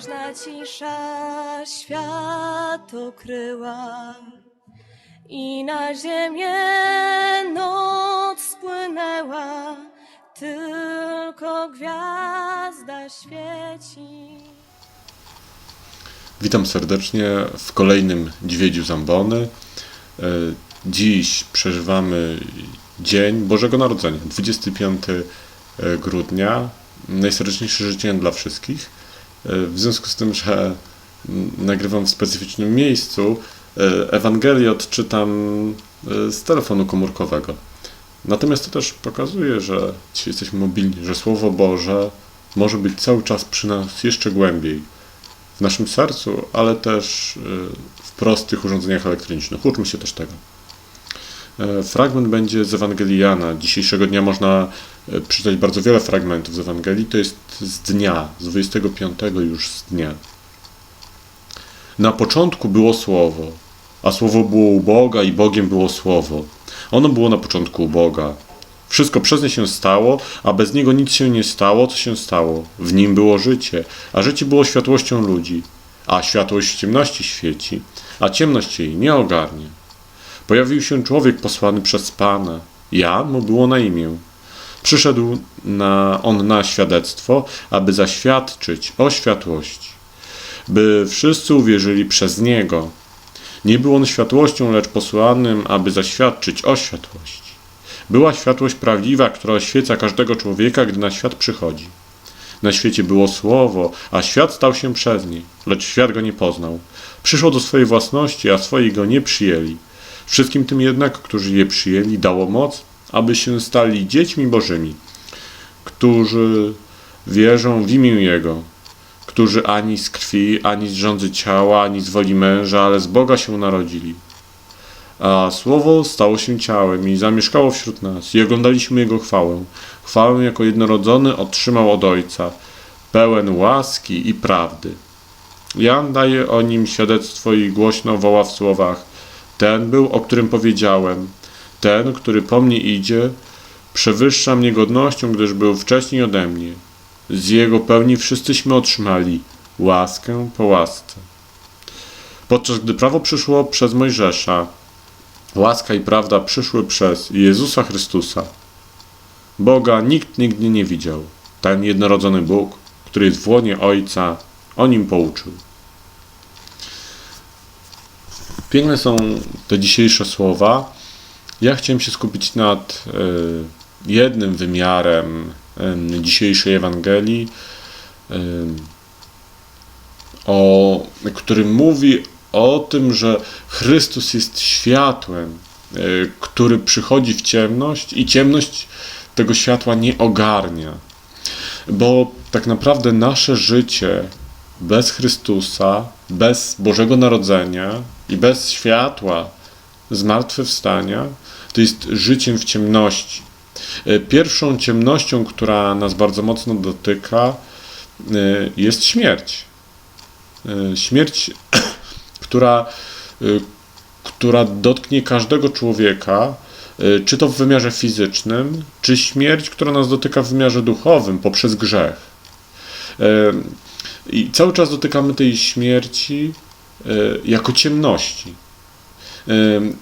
Mroźna cisza świat okryła i na ziemię noc spłynęła, tylko gwiazda świeci. Witam serdecznie w kolejnym Dźwiedziu Zambony. E, Dziś przeżywamy Dzień Bożego Narodzenia, 25 grudnia. Najserdeczniejsze życzenia dla wszystkich. E, W związku z tym, że nagrywam w specyficznym miejscu, e, Ewangelię odczytam e, z telefonu komórkowego. Natomiast to też pokazuje, że dzisiaj jesteśmy mobilni, że Słowo Boże może być cały czas przy nas jeszcze głębiej w naszym sercu, ale też y, w prostych urządzeniach elektronicznych. Uczmy się też tego. E, Fragment będzie z Ewangelii Jana. Dzisiejszego dnia można e, przeczytać bardzo wiele fragmentów z Ewangelii. To jest z dnia, z 25 już z dnia. Na początku było Słowo, a Słowo było u Boga i Bogiem było Słowo. Ono było na początku u Boga. Wszystko przez nie się stało, a bez niego nic się nie stało, co się stało. W nim było życie, a życie było światłością ludzi. A światłość w ciemności świeci, a ciemność jej nie ogarnie. Pojawił się człowiek posłany przez Pana. Jan mu było na imię. Przyszedł na, on na świadectwo, aby zaświadczyć o światłości, by wszyscy uwierzyli przez niego. Nie był on światłością, lecz posłanym, aby zaświadczyć o światłości. Była światłość prawdziwa, która oświeca każdego człowieka, gdy na świat przychodzi. Na świecie było słowo, a świat stał się przez nie, lecz świat go nie poznał. Przyszło do swojej własności, a swoi go nie przyjęli. Wszystkim tym jednak, którzy je przyjęli, dało moc, aby się stali dziećmi Bożymi, którzy wierzą w imię Jego, którzy ani z krwi, ani z rządzy ciała, ani z woli męża, ale z Boga się narodzili. A Słowo stało się ciałem i zamieszkało wśród nas, i oglądaliśmy Jego chwałę. Chwałę jako jednorodzony otrzymał od Ojca, pełen łaski i prawdy. Jan daje o nim świadectwo i głośno woła w słowach: Ten był, o którym powiedziałem, ten, który po mnie idzie, przewyższa mnie godnością, gdyż był wcześniej ode mnie. Z jego pełni wszyscyśmy otrzymali łaskę po łasce. Podczas gdy prawo przyszło przez Mojżesza, Łaska i prawda przyszły przez Jezusa Chrystusa. Boga nikt nigdy nie widział. Ten jednorodzony Bóg, który jest w łonie Ojca, o nim pouczył. Piękne są te dzisiejsze słowa. Ja chciałem się skupić nad e, jednym wymiarem e, dzisiejszej Ewangelii, e, o, który mówi o tym, że Chrystus jest światłem, y, który przychodzi w ciemność i ciemność tego światła nie ogarnia. Bo tak naprawdę nasze życie bez Chrystusa, bez Bożego Narodzenia i bez światła zmartwychwstania, to jest życiem w ciemności. Y, Pierwszą ciemnością, która nas bardzo mocno dotyka, y, jest śmierć. Y, Śmierć która, która dotknie każdego człowieka, czy to w wymiarze fizycznym, czy śmierć, która nas dotyka w wymiarze duchowym poprzez grzech. I cały czas dotykamy tej śmierci jako ciemności.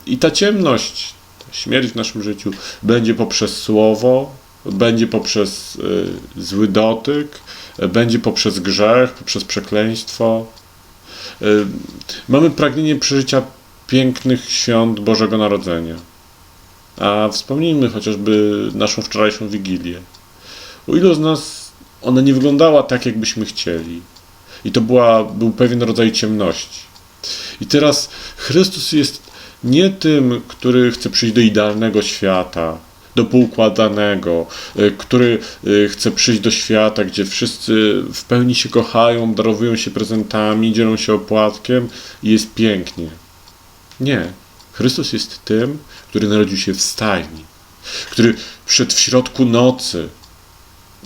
I ta ciemność, śmierć w naszym życiu będzie poprzez słowo, będzie poprzez y, zły dotyk, będzie poprzez grzech, poprzez przekleństwo. Y, Mamy pragnienie przeżycia pięknych świąt Bożego Narodzenia. A wspomnijmy chociażby naszą wczorajszą Wigilię. O ilu z nas ona nie wyglądała tak, jakbyśmy chcieli. I to była, był pewien rodzaj ciemności. I teraz Chrystus jest nie tym, który chce przyjść do idealnego świata, do poukładanego, y, który y, chce przyjść do świata, gdzie wszyscy w pełni się kochają, darowują się prezentami, dzielą się opłatkiem i jest pięknie. Nie. Chrystus jest tym, który narodził się w stajni, który wszedł w środku nocy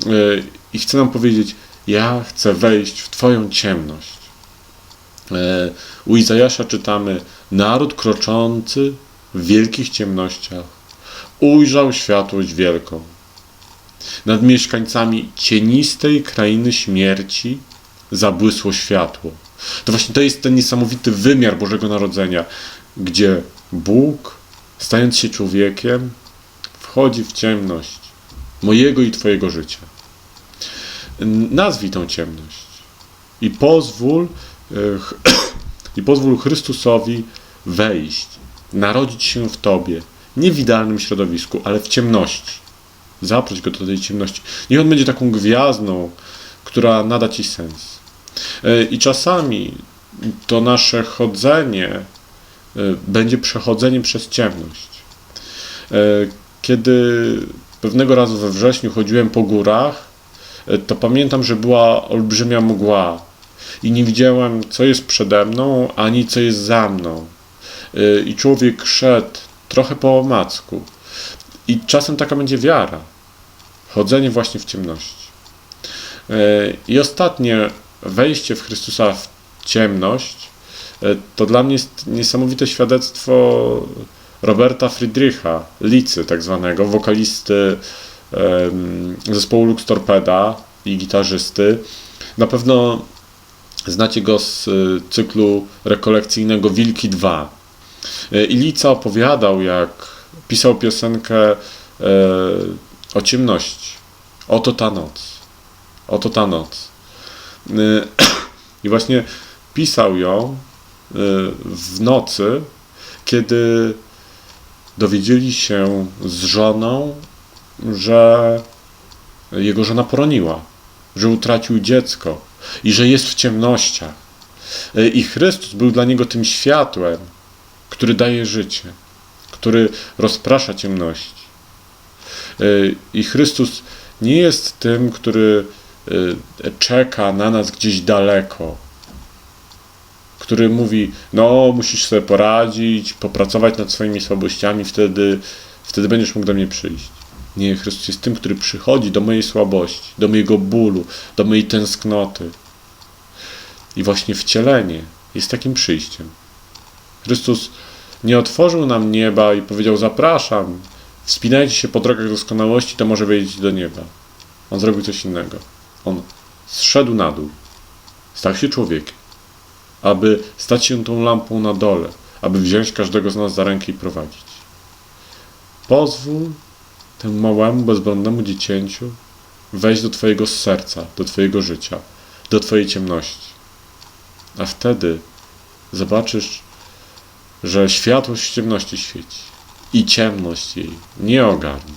y, i chce nam powiedzieć: Ja chcę wejść w Twoją ciemność. E, U Izajasza czytamy: Naród kroczący w wielkich ciemnościach ujrzał światłość wielką. Nad mieszkańcami cienistej krainy śmierci zabłysło światło. To właśnie to jest ten niesamowity wymiar Bożego Narodzenia, gdzie Bóg, stając się człowiekiem, wchodzi w ciemność mojego i Twojego życia. Nazwij tą ciemność i pozwól, i pozwól Chrystusowi wejść, narodzić się w Tobie, nie w idealnym środowisku, ale w ciemności. Zaproś go do tej ciemności. Niech on będzie taką gwiazdą, która nada ci sens. E, I czasami to nasze chodzenie e, będzie przechodzeniem przez ciemność. E, Kiedy pewnego razu we wrześniu chodziłem po górach, to pamiętam, że była olbrzymia mgła i nie widziałem, co jest przede mną, ani co jest za mną. E, I człowiek szedł trochę po omacku. I czasem taka będzie wiara. Chodzenie właśnie w ciemności. E, I ostatnie wejście w Chrystusa w ciemność e, to dla mnie jest niesamowite świadectwo Roberta Friedricha, Licy tak zwanego, wokalisty zespołu Lux Torpeda i gitarzysty. Na pewno znacie go z y, cyklu rekolekcyjnego Wilki 2. E, I Lica opowiadał, jak pisał piosenkę e, o ciemności. Oto ta noc. Oto ta noc. I właśnie pisał ją w nocy, kiedy dowiedzieli się z żoną, że jego żona poroniła, że utracił dziecko i że jest w ciemnościach. E, I Chrystus był dla niego tym światłem, który daje życie, który rozprasza ciemności. E, I Chrystus nie jest tym, który e, czeka na nas gdzieś daleko, który mówi: No, musisz sobie poradzić, popracować nad swoimi słabościami, wtedy, wtedy będziesz mógł do mnie przyjść. Nie, Chrystus jest tym, który przychodzi do mojej słabości, do mojego bólu, do mojej tęsknoty. I właśnie wcielenie jest takim przyjściem. Chrystus nie otworzył nam nieba i powiedział: Zapraszam, wspinajcie się po drogach doskonałości, to może wejść do nieba. On zrobił coś innego. On zszedł na dół, stał się człowiekiem, aby stać się tą lampą na dole, aby wziąć każdego z nas za rękę i prowadzić. Pozwól temu małemu, bezbronnemu dziecięciu wejść do Twojego serca, do Twojego życia, do Twojej ciemności. A wtedy zobaczysz, że światłość w ciemności świeci i ciemność jej nie ogarnie.